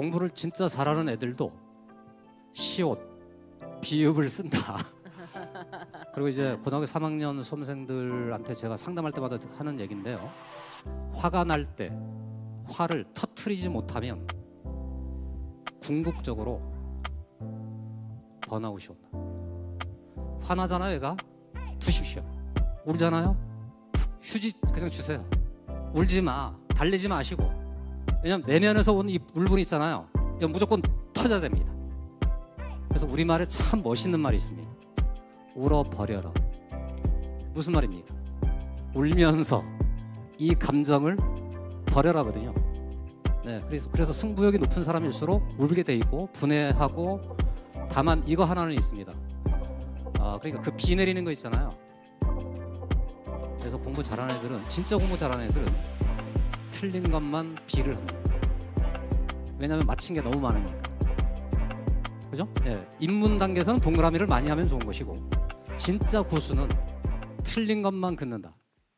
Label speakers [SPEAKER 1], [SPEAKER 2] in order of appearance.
[SPEAKER 1] 공부를 진짜 잘하는 애들도 시옷, 비읍을 쓴다. 그리고 이제 고등학교 3학년 수험생들한테 제가 상담할 때마다 하는 얘기인데요. 화가 날 때 화를 터트리지 못하면 궁극적으로 번아웃이 온다. 화나잖아요, 얘가. 두십시오. 울잖아요. 휴지 그냥 주세요. 울지 마. 달래지 마시고. 왜냐면 내면에서 온이 울분 있잖아요. 이건 무조건 터져야 됩니다. 그래서 우리말에 참 멋있는 말이 있습니다. 울어 버려라. 무슨 말입니까? 울면서 이 감정을 버려라거든요. 네, 그래서 그래서 승부욕이 높은 사람일수록 울게 돼 있고 분해하고 다만 이거 하나는 있습니다. 아, 그러니까 그 비 내리는 거 있잖아요. 그래서 공부 잘하는 애들은 진짜 공부 잘하는 애들은 틀린 것만 비를 합니다. 왜냐하면 맞힌 게 너무 많으니까. 그죠? 예, 입문 단계에서는 동그라미를 많이 하면 좋은 것이고 진짜 고수는 틀린 것만 긋는다.